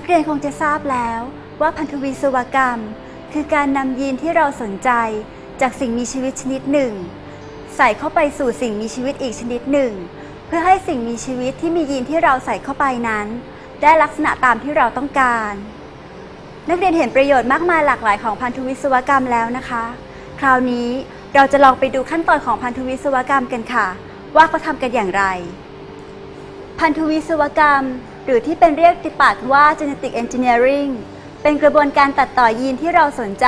นักเรียนคงจะทราบแล้วว่าพันธวิศวกรรม คือการนำยีนที่เราสนใจจากสิ่งมีชีวิตชนิดหนึ่ง ใส่เข้าไปสู่สิ่งมีชีวิตอีกชนิดหนึ่ง เพื่อให้สิ่งมีชีวิตที่มียีนที่เราใส่เข้าไปนั้น ได้ลักษณะตามที่เราต้องการ นักเรียนเห็นประโยชน์มากมายหลากหลายของพันธุวิศวกรรมแล้วนะคะ คราวนี้เราจะลองไปดูขั้นตอนของพันธุวิศวกรรมกันค่ะ ว่าเขาทำกันอย่างไร พันธุวิศวกรรม หรือที่เป็นเรียกติปากว่า genetic engineering เป็นกระบวนการตัดต่อยีนที่เราสนใจ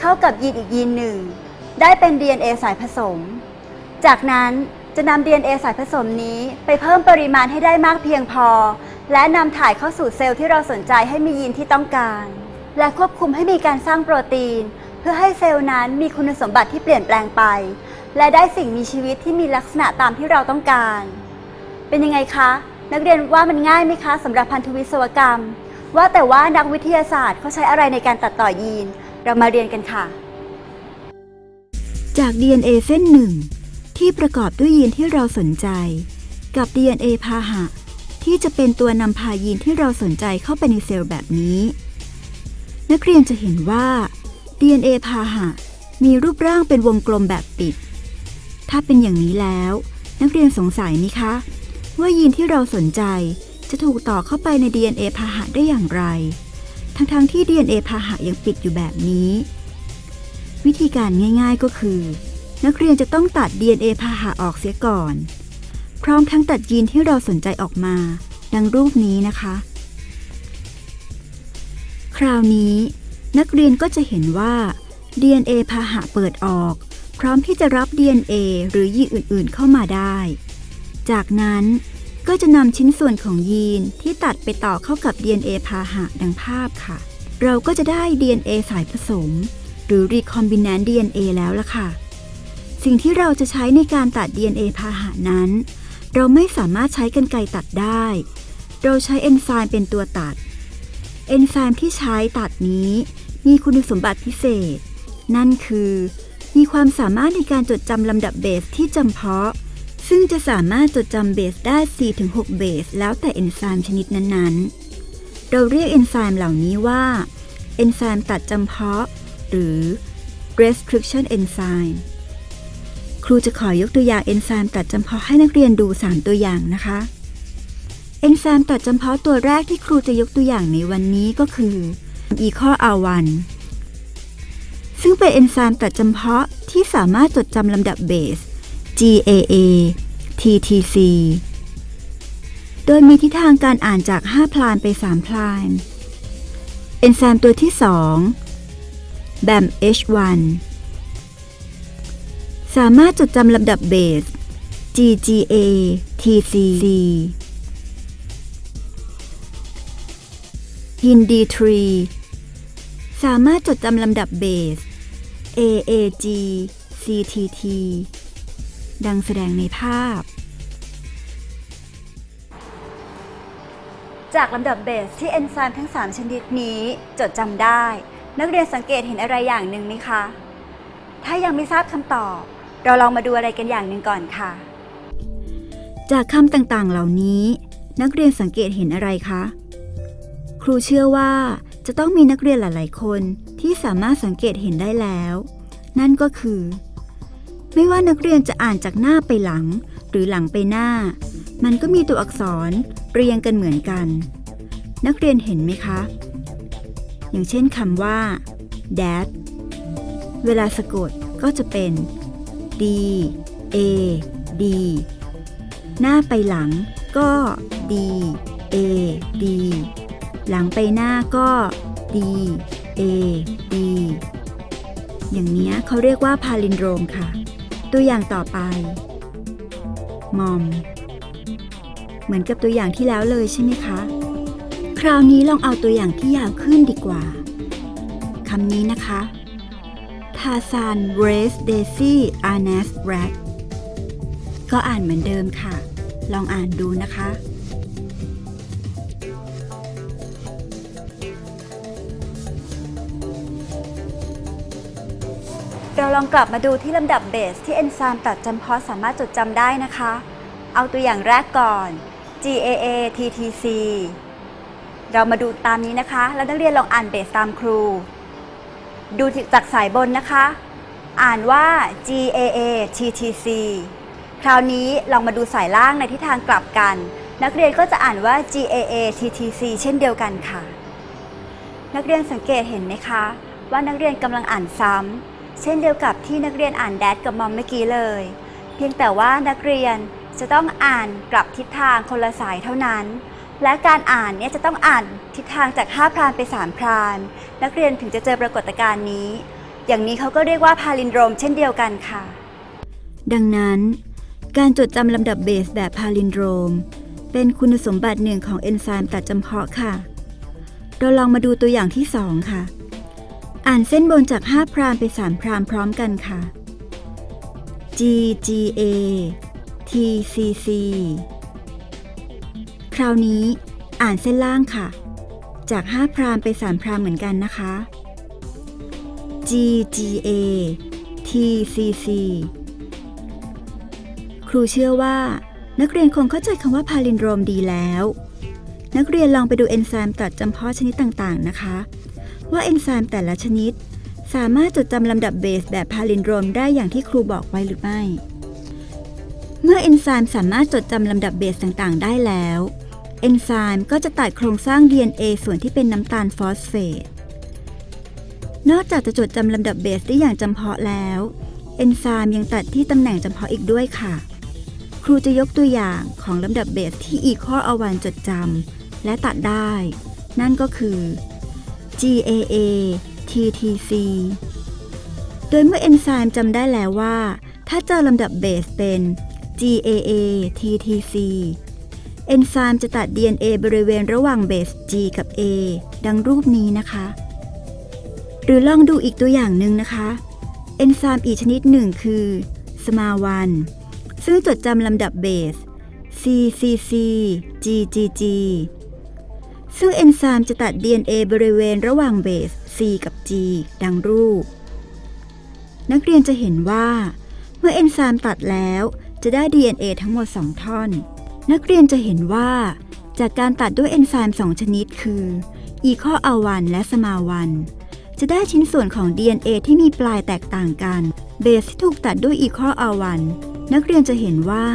เข้ากับยีนอีกยีนหนึ่ง ได้เป็น DNA สายผสม จากนั้นจะนำ DNA สายผสมนี้ไปเพิ่มปริมาณให้ได้มากเพียงพอ และนำถ่ายเข้าสู่เซลล์ที่เราสนใจให้มียีนที่ต้องการ และควบคุมให้มีการสร้างโปรตีน เพื่อให้เซลล์นั้นมีคุณสมบัติที่เปลี่ยนแปลงไป และได้สิ่งมีชีวิตที่มีลักษณะตามที่เราต้องการ เป็นยังไงคะ นักเรียนว่ามันง่ายไหมคะสำหรับพันธุวิศวกรรม ว่าแต่ว่านักวิทยาศาสตร์เขาใช้อะไรในการตัดต่อยีน เรามาเรียนกันค่ะ จาก DNA เส้นหนึ่งที่ประกอบด้วยยีนที่เราสนใจ กับ DNA พาหะ ที่จะเป็นตัวนำพายีนที่เราสนใจเข้าไปในเซลล์แบบนี้ นักเรียนจะเห็นว่า DNA พาหะ มีรูปร่างเป็นวงกลมแบบปิด ถ้าเป็นอย่างนี้แล้ว นักเรียนสงสัยไหมคะ ว่ายีนที่เราสนใจจะถูกต่อเข้าไปใน DNA พาหะได้อย่างไร ทั้งๆที่ DNA พาหะยังปิดอยู่แบบนี้ วิธีการง่ายๆก็คือ นักเรียนจะต้องตัด DNA พาหะออกเสียก่อน พร้อมทั้งตัดยีนที่เราสนใจออกมา ดังรูปนี้นะคะ คราวนี้ นักเรียนก็จะเห็นว่า DNA พาหะเปิดออก พร้อมที่จะรับ DNA หรือยีนอื่นๆเข้ามาได้ จากนั้นก็จะนำชิ้นส่วนของยีนที่ตัดไปต่อเข้ากับ DNA พาหะดังภาพค่ะ เราก็จะได้ DNA สายผสม หรือ recombinant DNA แล้วล่ะค่ะ สิ่งที่เราจะใช้ในการตัด DNA พาหะนั้น เราไม่สามารถใช้กรรไกรตัดได้ เราใช้เอนไซม์เป็นตัวตัด เอนไซม์ที่ใช้ตัดนี้มีคุณสมบัติพิเศษ นั่นคือ มีความสามารถในการจดจำลำดับเบสที่จำเพาะ ซึ่งจะสามารถจดจำเบสได้ 4-6 เบส แล้วแต่เอนไซม์ชนิดนั้นๆ เราเรียกเอนไซม์เหล่านี้ว่า เอนไซม์ตัดจำเพาะ หรือ restriction enzyme ครูจะขอยกตัวอย่างเอนไซม์ตัดจำเพาะให้นักเรียนดู 3 ตัวอย่างนะคะ เอนไซม์ตัดจำเพาะตัวแรกที่ครูจะยกตัวอย่างในวันนี้ก็คือ e c o R1 ซึ่งเป็นเอนไซม์ตัดจำเพาะที่สามารถจดจำลำดับเบส GAA TTC โดยมีทิศทางการอ่านจาก 5 พลานไป 3 พลาน เอนไซม์ตัวที่2แบม H1 สามารถจดจำลำดับเบส GGA TCC ฮิน D3 สามารถจดจำลำดับเบส AAG CTT ดังแสดงในภาพ จากลำดับเบสที่เอนไซม์ทั้ง 3 ชนิดนี้จดจำได้ นักเรียนสังเกตเห็นอะไรอย่างหนึ่งไหมคะ ถ้ายังไม่ทราบคำตอบ เราลองมาดูอะไรกันอย่างหนึ่งก่อนค่ะ จากคำต่างๆเหล่านี้ นักเรียนสังเกตเห็นอะไรคะ ครูเชื่อว่าจะต้องมีนักเรียนหลาย ๆ คนที่สามารถสังเกตเห็นได้แล้ว นั่นก็คือ ไม่ว่านักเรียนจะอ่านจากหน้าไปหลัง หรือหลังไปหน้า มันก็มีตัวอักษรเรียงกันเหมือนกัน นักเรียนเห็นไหมคะ อย่างเช่นคำว่า dad เวลาสะกดก็จะเป็น d a d หน้าไปหลังก็ d a d หลังไปหน้าก็ d a d อย่างนี้เขาเรียกว่าพาลินโดรมค่ะ ตัวอย่างต่อไป มอม เหมือนกับตัวอย่างที่แล้วเลยใช่ไหมคะ คราวนี้ลองเอาตัวอย่างที่ยาวขึ้นดีกว่า คำนี้นะคะทาซานเรสเดซี่อาร์เนสแรดก็อ่านเหมือนเดิมค่ะ ลองอ่านดูนะคะ เราลองกลับมาดูที่ลำดับเบสที่เอนไซม์ตัดจำเพาะสามารถจดจำได้นะคะ เอาตัวอย่างแรกก่อน GAA TTC เรามาดูตามนี้นะคะ แล้วนักเรียนลองอ่านเบสตามครู ดูจากสายบนนะคะ อ่านว่า G A A T T C คราวนี้ลองมาดูสายล่างในทิศทางกลับกัน นักเรียนก็จะอ่านว่า G A A T T C เช่นเดียวกันค่ะ นักเรียนสังเกตเห็นไหมคะ ว่านักเรียนกำลังอ่านซ้ำ เช่นเดียวกับที่นักเรียนอ่านแดดกับมอมเมื่อกี้เลย เพียงแต่ว่านักเรียนจะต้องอ่านกลับทิศทางคนละสายเท่านั้น และการอ่านเนี่ยจะต้องอ่านทิศทางจาก 5 พรานไป 3 พราน นักเรียนถึงจะเจอปรากฏการณ์นี้ อย่างนี้เขาก็เรียกว่าพาลินโดรมเช่นเดียวกันค่ะ ดังนั้น การจดจำลำดับเบสแบบพาลินโดรมเป็นคุณสมบัติหนึ่งของเอนไซม์ตัดจำเพาะค่ะ เราลองมาดูตัวอย่างที่ 2 ค่ะ อ่านเส้นบนจาก 5 พรามไป 3 พรามพร้อมกันค่ะ G G A T C C คราวนี้อ่านเส้นล่างค่ะ จาก 5 พรามไป 3 พรามเหมือนกันนะคะ G G A T C C ครูเชื่อว่า นักเรียนคงเข้าใจคำว่าพาลินโดรมดีแล้ว นักเรียนลองไปดูเอนไซม์ตัดจำเพาะชนิดต่างๆนะคะ ว่าเอนไซม์แต่ละชนิด สามารถจดจำลำดับเบสแบบพาลินโดรมได้อย่างที่ครูบอกไว้หรือไม่ เมื่อเอนไซม์สามารถจดจำลำดับเบสต่างๆ ได้แล้วเอนไซม์ก็จะตัดโครงสร้าง DNA ส่วนที่เป็นน้ำตาลฟอสเฟต นอกจากจะจดจำลำดับเบสได้อย่างจำเพาะแล้วเอนไซม์ยังตัดที่ตำแหน่งจำเพาะอีกด้วยค่ะ ครูจะยกตัวอย่างของลำดับเบสที่อีข้ออวันจดจำและตัดได้ นั่นก็คือ GAA TTC โดยเมื่อเอนไซม์จำได้แล้วว่า ถ้าเจอลำดับเบสเป็น GAA TTC เอนไซม์จะตัด DNA บริเวณระหว่างเบส G กับ A ดังรูปนี้นะคะ หรือลองดูอีกตัวอย่างหนึ่งนะคะ เอนไซม์อีกชนิดหนึ่งคือ SMA1 ซึ่งจดจำลำดับเบส CCC GGG ซึ่งเอนไซม์จะตัด DNA บริเวณระหว่างเบส C กับ G ดังรูป นักเรียนจะเห็นว่า เมื่อเอนไซม์ตัดแล้วจะได้ DNA ทั้งหมด 2 ท่อน นักเรียนจะเห็นว่า จากการตัดด้วยเอนไซม์ 2 ชนิดคือ e c o a 1และ SMA1 จะได้ชิ้นส่วนของ DNA ที่มีปลายแตกต่างกัน เบสที่ถูกตัดด้วย e c o a 1นักเรียนจะเห็นว่า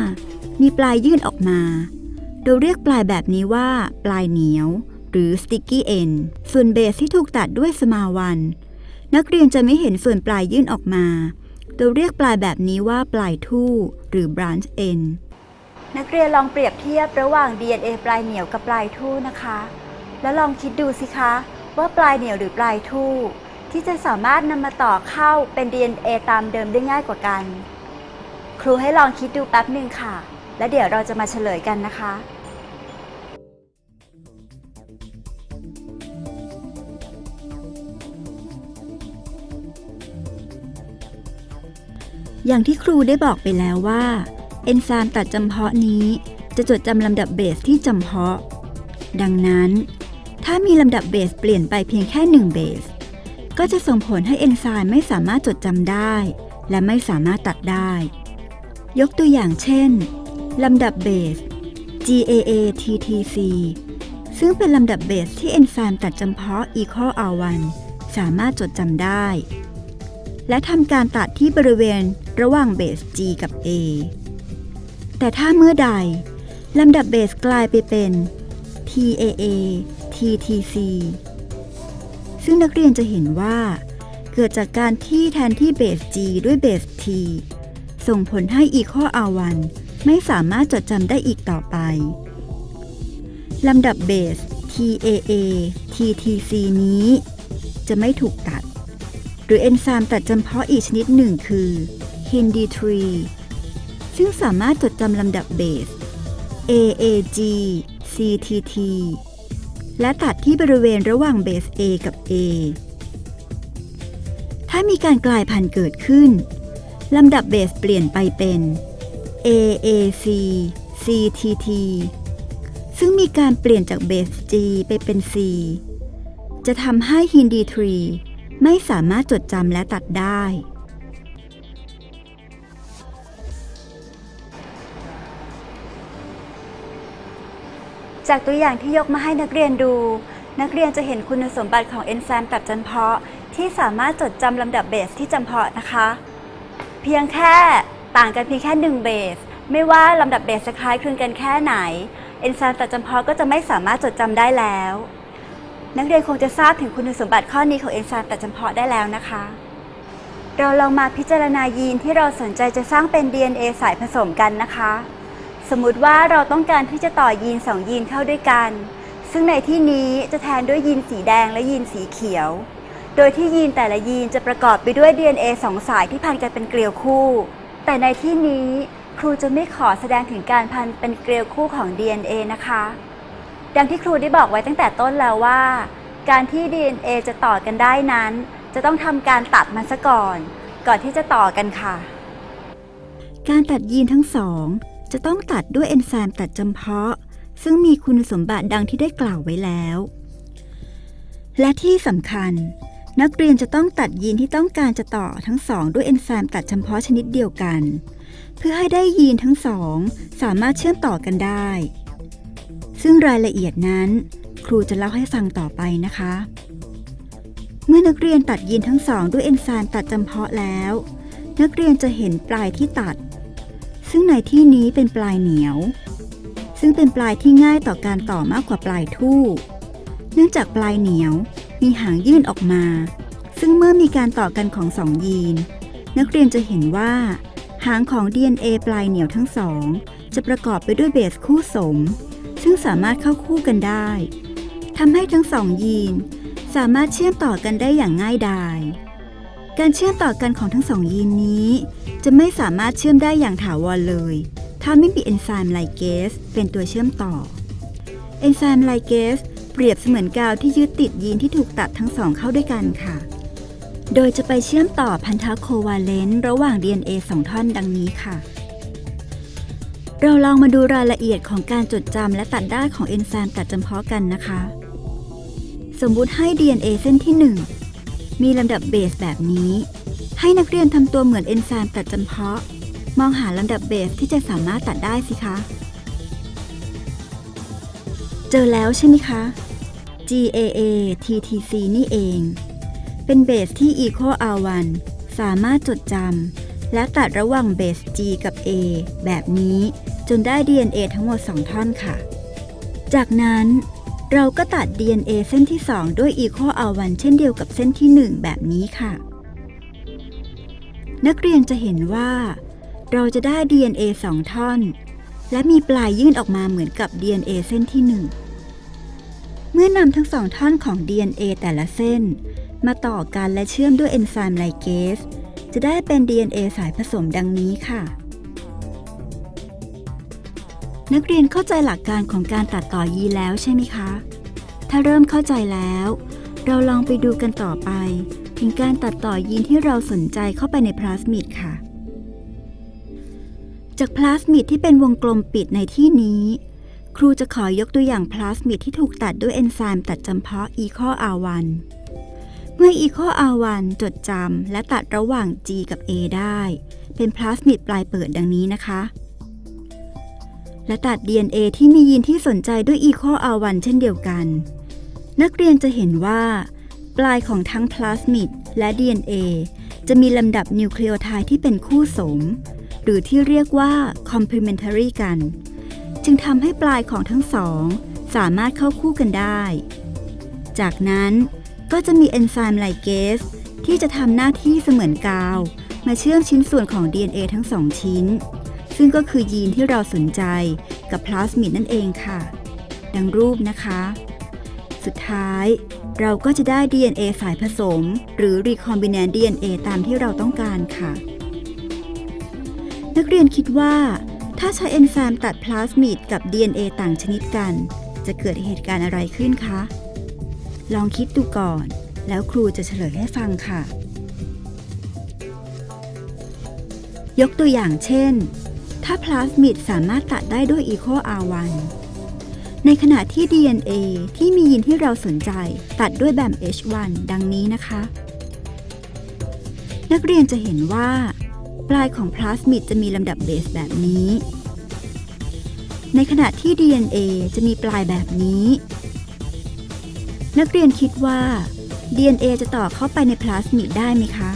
มีปลายยื่นออกมา โดยเรียกปลายแบบนี้ว่า ปลายเหนียว หรือ sticky end ส่วนเบสที่ถูกตัดด้วย SMA1 นักเรียนจะไม่เห็นส่วนปลายยื่นออกมา โดยเรียกปลายแบบนี้ว่าปลายทู่ หรือ branch end นักเรียนลองเปรียบเทียบระหว่าง DNA ปลายเหนียวกับปลายทู่นะคะ แล้วลองคิดดูสิคะว่าปลายเหนียวหรือปลายทู่ ที่จะสามารถนำมาต่อเข้าเป็น DNA ตามเดิมได้ง่ายกว่ากัน ครูให้ลองคิดดูแป๊บหนึ่งค่ะ แล้วเดี๋ยวเราจะมาเฉลยกันนะคะ อย่างที่ครูได้บอกไปแล้วว่าเอนไซม์ตัดจำเพาะนี้ จะจดจำลำดับเบสที่จำเพาะ ดังนั้น ถ้ามีลำดับเบสเปลี่ยนไปเพียงแค่1เบสก็จะส่งผลให้เอนไซม์ไม่สามารถจดจำได้ และไม่สามารถตัดได้ ยกตัวอย่างเช่น ลำดับเบส GAA TTC ซึ่งเป็นลำดับเบสที่เอนไซม์ตัดจำเพาะ e c o R1 สามารถจดจำได้ และทำการตัดที่บริเวณระหว่างเบส G กับ A แต่ถ้าเมื่อใด ลำดับเบสกลายไปเป็น TAA TTC ซึ่งนักเรียนจะเห็นว่า เกิดจากการที่แทนที่เบส G ด้วยเบส T ส่งผลให้ e c o R1 ไม่สามารถจดจำได้อีกต่อไป ลำดับเบส TAA TTC นี้ จะไม่ถูกตัด หรือเอนไซม์ตัดจำเพาะอีกชนิดหนึ่งคือ Hindi3 ซึ่งสามารถจดจำลำดับเบส AAG CTT และตัดที่บริเวณระหว่างเบส A กับ A ถ้ามีการกลายพันธุ์เกิดขึ้น ลำดับเบสเปลี่ยนไปเป็น AAC CTT ซึ่งมีการเปลี่ยนจากเบส G ไปเป็น C จะทำให้ Hindi3 ไม่สามารถจดจำและตัดได้ จากตัวอย่างที่ยกมาให้นักเรียนดู นักเรียนจะเห็นคุณสมบัติของเอนไซม์ตัดจำเพาะ ที่สามารถจดจำลำดับเบสที่จำเพาะนะคะ เพียงแค่ ต่างกันเพียงแค่หนึ่งเบส ไม่ว่าลำดับเบสจะคล้ายคลึงกันแค่ไหน เอนไซม์ตัดจำเพาะก็จะไม่สามารถจดจำได้แล้ว นักเรียนคงจะทราบถึงคุณสมบัติข้อนี้ของเอนไซม์ตัดจำเพาะได้แล้วนะคะ เราลองมาพิจารณายีนที่เราสนใจจะสร้างเป็น DNA สายผสมกันนะคะ สมมุติว่าเราต้องการที่จะต่อยีน 2 ยีนเข้าด้วยกัน ซึ่งในที่นี้จะแทนด้วยยีนสีแดงและยีนสีเขียวโดยที่ยีนแต่ละยีนจะประกอบไปด้วย DNA สองสายที่พันกันเป็นเกลียวคู่ แต่ในที่นี้ครูจะไม่ขอแสดงถึงการพันเป็นเกลียวคู่ของ DNA นะคะ ดังที่ครูได้บอกไว้ตั้งแต่ต้นแล้วว่า การที่ DNA จะต่อกันได้นั้น จะต้องทำการตัดมันซะก่อน ก่อนที่จะต่อกันค่ะ การตัดยีนทั้งสอง จะต้องตัดด้วยเอนไซม์ตัดจำเพาะ ซึ่งมีคุณสมบัติดังที่ได้กล่าวไว้แล้ว และที่สำคัญ นักเรียนจะต้องตัดยีนที่ต้องการจะต่อทั้งสองด้วยเอนไซม์ตัดจำเพาะชนิดเดียวกัน เพื่อให้ได้ยีนทั้งสอง สามารถเชื่อมต่อกันได้ ซึ่งรายละเอียดนั้น ครูจะเล่าให้ฟังต่อไปนะคะ เมื่อนักเรียนตัดยีนทั้งสอง ด้วยเอนไซม์ตัดจำเพาะแล้ว นักเรียนจะเห็นปลายที่ตัด ซึ่งในที่นี้เป็นปลายเหนียว ซึ่งเป็นปลายที่ง่ายต่อการต่อมากกว่าปลายทู่ เนื่องจากปลายเหนียว มีหางยื่นออกมา ซึ่งเมื่อมีการต่อกันของสองยีน นักเรียนจะเห็นว่า หางของ DNA ปลายเหนียวทั้งสอง จะประกอบไปด้วยเบสคู่สม ซึ่งสามารถเข้าคู่กันได้ทำให้ทั้งสองยีน สามารถเชื่อมต่อกันได้อย่างง่ายดาย การเชื่อมต่อกันของทั้งสองยีนนี้ จะไม่สามารถเชื่อมได้อย่างถาวรเลย ถ้าไม่มีเอนไซม์ไลเกสเป็นตัวเชื่อมต่อ เอนไซม์ไลเกส เปรียบเสมือนกาวที่ยึดติดยีนที่ถูกตัดทั้งสองเข้าด้วยกันค่ะ โดยจะไปเชื่อมต่อพันธะโควาเลนต์ระหว่าง DNA สองท่อนดังนี้ค่ะ เราลองมาดูรายละเอียดของการจดจำและตัดได้ของเอนไซม์ตัดจำเพาะกันนะคะ สมมุติให้ DNA เส้นที่ 1 มีลำดับเบสแบบนี้ ให้นักเรียนทำตัวเหมือนเอนไซม์ตัดจำเพาะ มองหาลำดับเบสที่จะสามารถตัดได้สิคะ เจอแล้วใช่ไหมคะ GAA TTC นี่เอง เป็นเบสที่ Eco R1 สามารถจดจำและตัดระหว่างเบส G กับ A แบบนี้จนได้ DNA ทั้งหมด 2 ท่อนค่ะ จากนั้นเราก็ตัด DNA เส้นที่ 2 ด้วย Eco R1 เช่นเดียวกับเส้นที่ 1 แบบนี้ค่ะ นักเรียนจะเห็นว่า เราจะได้ DNA 2 ท่อน และมีปลายยื่นออกมาเหมือนกับ DNA เส้นที่ 1 เมื่อนำทั้งสองท่อนของ DNA แต่ละเส้น มาต่อกันและเชื่อมด้วยเอนไซม์ไลเกสจะได้เป็น DNA สายผสมดังนี้ค่ะ นักเรียนเข้าใจหลักการของการตัดต่อยีแล้วใช่ไหมคะ ถ้าเริ่มเข้าใจแล้ว เราลองไปดูกันต่อไป ถึงการตัดต่อยีนที่เราสนใจเข้าไปในพลาสมิดค่ะ จากพลาสมิดที่เป็นวงกลมปิดในที่นี้ ครูจะขอยกตัวอย่างพลาสมิดที่ถูกตัดด้วยเอนไซม์ตัดจำเพาะ e c o R1 เมื่อ e c o R1 จดจำและตัดระหว่าง G กับ A ได้ เป็นพลาสมิดปลายเปิดดังนี้นะคะ และตัด DNA ที่มียีนที่สนใจด้วย e c o R1 เช่นเดียวกัน นักเรียนจะเห็นว่า ปลายของทั้งพลาสมิดและ DNA จะมีลำดับนิวเคลีโอไทด์ที่เป็นคู่สม หรือที่เรียกว่า complementary กัน จึงทำให้ปลายของทั้งสอง สามารถเข้าคู่กันได้ จากนั้นก็จะมีเอนไซม์ไลเกสที่จะทำหน้าที่เสมือนกาว มาเชื่อมชิ้นส่วนของ DNA ทั้งสองชิ้น ซึ่งก็คือยีนที่เราสนใจกับพลาสมิดนั่นเองค่ะ ดังรูปนะคะ สุดท้ายเราก็จะได้ DNA สายผสม หรือ recombinant DNA ตามที่เราต้องการค่ะ นักเรียนคิดว่า ถ้าใช้เอนไซม์ตัดพลาสมิดกับ DNA ต่างชนิดกัน จะเกิดเหตุการณ์อะไรขึ้นคะ ลองคิดดูก่อน แล้วครูจะเฉลยให้ฟังค่ะ ยกตัวอย่างเช่น ถ้าพลาสมิดสามารถตัดได้ด้วย Eco R1 ในขณะที่ DNA ที่มียีนที่เราสนใจตัดด้วยแบบ H1 ดังนี้นะคะ นักเรียนจะเห็นว่า ปลายของพลาสมิดจะมีลำดับเบสแบบนี้ ในขณะที่ DNA จะมีปลายแบบนี้ นักเรียนคิดว่า DNA จะต่อเข้าไปในพลาสมิดได้ไหมคะ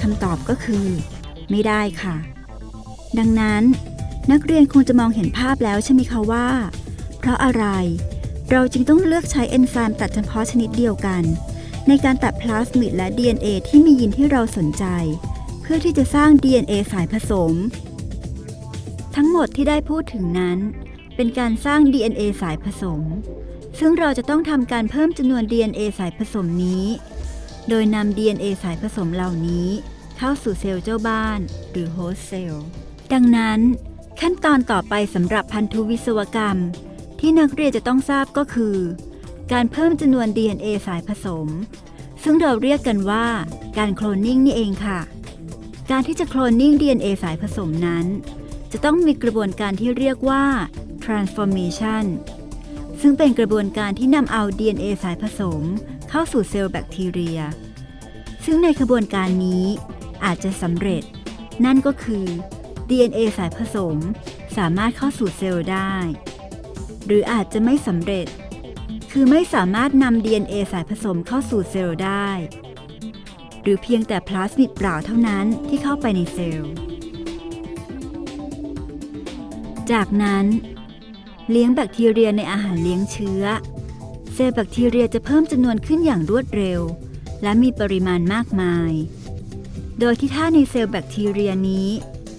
คำตอบก็คือ ไม่ได้ค่ะ ดังนั้น นักเรียนคงจะมองเห็นภาพแล้วใช่ไหมคะว่า เพราะอะไรเราจึงต้องเลือกใช้เอนไซม์ตัดเฉพาะชนิดเดียวกัน ในการตัดพลาสมิดและ DNA ที่มียีนที่เราสนใจ พื่อที่จะสร้าง DNA สายผสม ทั้งหมดที่ได้พูดถึงนั้น เป็นการสร้าง DNA สายผสม ซึ่งเราจะต้องทำการเพิ่มจำนวน DNA สายผสมนี้ โดยนำ DNA สายผสมเหล่านี้ เข้าสู่เซลล์เจ้าบ้าน หรือโฮสต์เซลล์ดังนั้น ขั้นตอนต่อไปสำหรับพันธุวิศวกรรม ที่นักเรียนจะต้องทราบก็คือ การเพิ่มจำนวน DNA สายผสม ซึ่งเราเรียกกันว่า การโคลนนิ่งนี่เองค่ะ การที่จะโคลนนิ่ง DNA สายผสมนั้น จะต้องมีกระบวนการที่เรียกว่า transformation ซึ่งเป็นกระบวนการที่นำเอา DNA สายผสม เข้าสู่เซลล์แบคทีเรีย ซึ่งในกระบวนการนี้อาจจะสำเร็จ นั่นก็คือ DNA สายผสมสามารถเข้าสู่เซลล์ได้ หรืออาจจะไม่สำเร็จ คือไม่สามารถนำ DNA สายผสมเข้าสู่เซลล์ได้ หรือเพียงแต่พลาสมิดเปล่าเท่านั้นที่เข้าไปในเซลล์ จากนั้น เลี้ยงแบคทีเรียในอาหารเลี้ยงเชื้อ เซลล์แบคทีเรียจะเพิ่มจำนวนขึ้นอย่างรวดเร็ว และมีปริมาณมากมาย โดยที่ถ้าในเซลล์แบคทีเรียนี้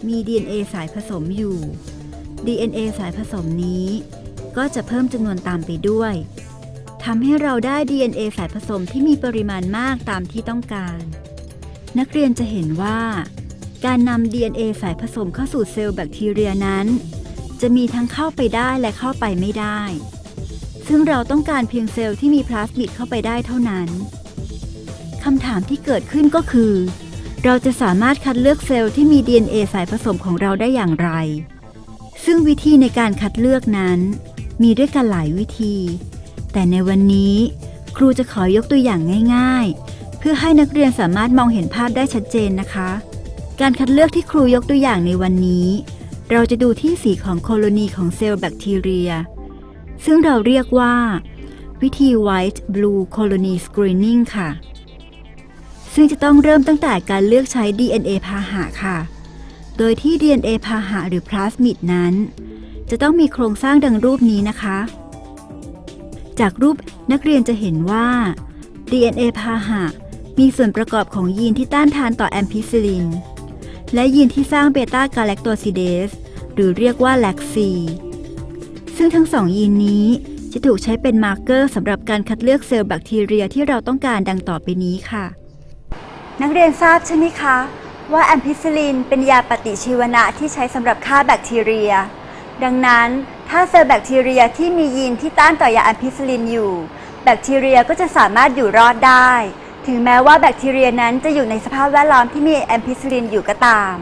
มี DNA สายผสมอยู่ DNA สายผสมนี้ ก็จะเพิ่มจำนวนตามไปด้วย ทำให้เราได้ DNA สายผสมที่มีปริมาณมากตามที่ต้องการ นักเรียนจะเห็นว่า การนำ DNA สายผสมเข้าสู่เซลล์แบคทีเรียนั้น จะมีทั้งเข้าไปได้และเข้าไปไม่ได้ ซึ่งเราต้องการเพียงเซลล์ที่มีพลาสมิดเข้าไปได้เท่านั้นคำถามที่เกิดขึ้นก็คือ เราจะสามารถคัดเลือกเซลล์ที่มี DNA สายผสมของเราได้อย่างไร ซึ่งวิธีในการคัดเลือกนั้น มีด้วยกันหลายวิธี แต่ในวันนี้ครูจะขอยกตัวอย่างง่าย ๆ เพื่อให้นักเรียนสามารถมองเห็นภาพได้ชัดเจนนะคะ การคัดเลือกที่ครูยกตัวอย่างในวันนี้ เราจะดูที่สีของโคโลนีของเซลล์แบคทีเรีย ซึ่งเราเรียกว่า วิธี White Blue Colony Screening ค่ะ ซึ่งจะต้องเริ่มตั้งแต่การเลือกใช้ DNA พาหะค่ะ โดยที่ DNA พาหะหรือพลาสมิดนั้น จะต้องมีโครงสร้างดังรูปนี้นะคะ จากรูปนักเรียนจะเห็นว่า DNA พาหะ มีส่วนประกอบของยีนที่ต้านทานต่อแอมพิซิลิน และยีนที่สร้างเบต้ากาแลคโตซิเดสหรือเรียกว่าแลคซีซึ่งทั้งสองยีนนี้จะถูกใช้เป็นมาร์กเกอร์สำหรับการคัดเลือกเซลล์แบคทีเรียที่เราต้องการดังต่อไปนี้ค่ะ นักเรียนทราบใช่ไหมคะ ว่าแอมพิซิลินเป็นยาปฏิชีวนะที่ใช้สำหรับฆ่าแบคทีเรีย ดังนั้น ถ้าเซลล์แบคทีเรียที่มียีนที่ต้านต่อยาแอมพิซิลินอยู่ แบคทีเรียก็จะสามารถอยู่รอดได้ ถึงแม้ว่าแบคทีเรียนั้นจะอยู่ในสภาพแวดล้อมที่มีแอมพิซิลินอยู่ก็ตาม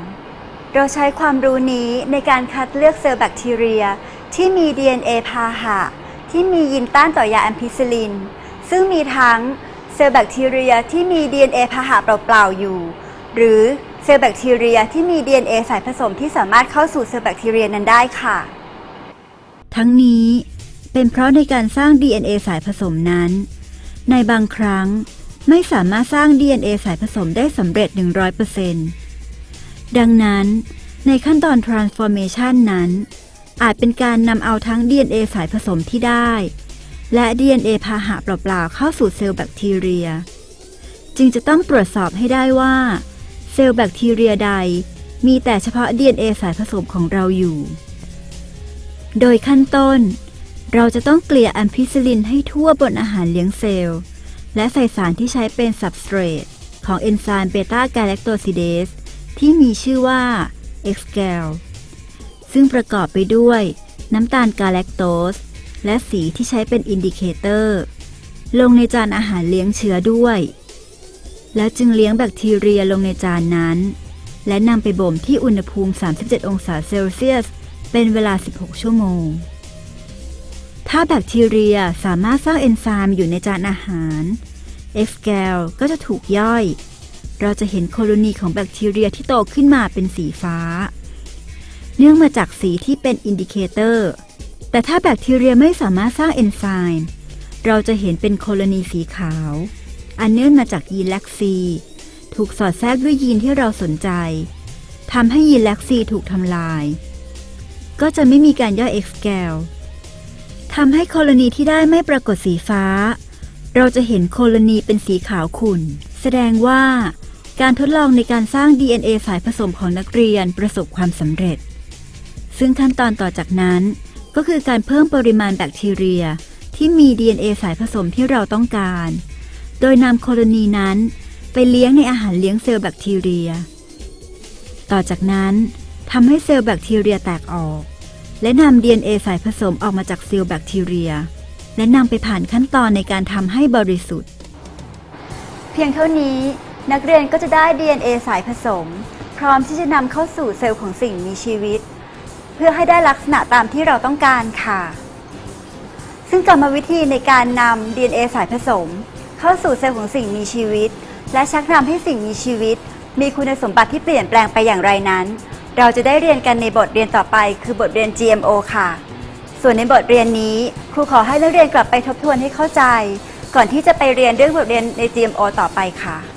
เราใช้ความรู้นี้ในการคัดเลือกเซลล์แบคทีเรียที่มี DNA พาหะ ที่มียีนต้านต่อยาแอมพิซิลิน ซึ่งมีทั้งเซลล์แบคทีเรียที่มี DNA พาหะเปล่าๆอยู่ หรือเซลล์แบคทีเรีย ที่มี DNA สายผสมที่สามารถเข้าสู่เซลล์แบคทีเรียนั้นได้ค่ะ ทั้งนี้เป็นเพราะในการสร้าง DNA สายผสมนั้น ในบางครั้งไม่สามารถสร้าง DNA สายผสมได้สำเร็จ 100%ดังนั้นในขั้นตอน transformation นั้น อาจเป็นการนำเอาทั้ง DNA สายผสมที่ได้ และ DNA พาหะเปล่าๆเข้าสู่เซลล์แบคทีเรีย จึงจะต้องตรวจสอบให้ได้ว่า เซลล์แบคทีเรียใดมีแต่เฉพาะ DNA สายผสมของเราอยู่ โดยขั้นต้น เราจะต้องเกลี่ยแอมพิซิลินให้ทั่วบนอาหารเลี้ยงเซลล์ และใส่สารที่ใช้เป็น substrate ของเอนไซม์เบต้ากาแลคโตซิเดสที่มีชื่อว่า xgal ซึ่งประกอบไปด้วยน้ำตาลกาแลคโตส และสีที่ใช้เป็นอินดิเคเตอร์ ลงในจานอาหารเลี้ยงเชื้อด้วย แล้วจึงเลี้ยงแบคทีเรียลงในจานนั้น และนำไปบ่มที่อุณหภูมิ 37 องศาเซลเซียส เป็นเวลา 16 ชั่วโมง ถ้าแบคทีเรียสามารถสร้างเอนไซม์อยู่ในจานอาหาร x g a l ก็จะถูกย่อย เราจะเห็นโคโลนีของแบคทีเรียที่โตขึ้นมาเป็นสีฟ้า เนื่องมาจากสีที่เป็นอินดิเคเตอร์ แต่ถ้าแบคทีเรียไม่สามารถสร้างเอนไซม์ เราจะเห็นเป็นโคโลนีสีขาว อันเนื่องมาจากยีนแลคซี ถูกสอดแทรกด้วยยีนที่เราสนใจทำให้ยีนแลคซีถูกทำลาย ก็จะไม่มีการย่อยเอ็กซ์แกลทำให้โคลนีที่ได้ไม่ปรากฏสีฟ้า เราจะเห็นโคลนีเป็นสีขาวขุ่น แสดงว่าการทดลองในการสร้าง DNA สายผสมของนักเรียนประสบความสำเร็จ ซึ่งขั้นตอนต่อจากนั้น ก็คือการเพิ่มปริมาณแบคทีเรียที่มี DNA สายผสมที่เราต้องการ โดยนำโคลนีนั้น ไปเลี้ยงในอาหารเลี้ยงเซลล์แบคทีเรีย ต่อจากนั้น ทำให้เซลล์แบคทีเรียแตกออก และนำ DNA สายผสมออกมาจากเซลล์แบคทีเรีย และนำไปผ่านขั้นตอนในการทำให้บริสุทธิ์ เพียงเท่านี้นักเรียนก็จะได้ DNA สายผสม พร้อมที่จะนำเข้าสู่เซลล์ของสิ่งมีชีวิต เพื่อให้ได้ลักษณะตามที่เราต้องการค่ะ ซึ่งกรรมวิธีในการนำ DNA สายผสม เข้าสู่เซลล์ของสิ่งมีชีวิต และชักนำให้สิ่งมีชีวิต มีคุณสมบัติที่เปลี่ยนแปลงไปอย่างไรนั้น เราจะได้เรียนกันในบทเรียนต่อไป คือบทเรียน GMO ค่ะ ส่วนในบทเรียนนี้ครูขอให้นักเรียนกลับไปทบทวนให้เข้าใจ ก่อนที่จะไปเรียนเรื่องบทเรียนใน GMO ต่อไปค่ะ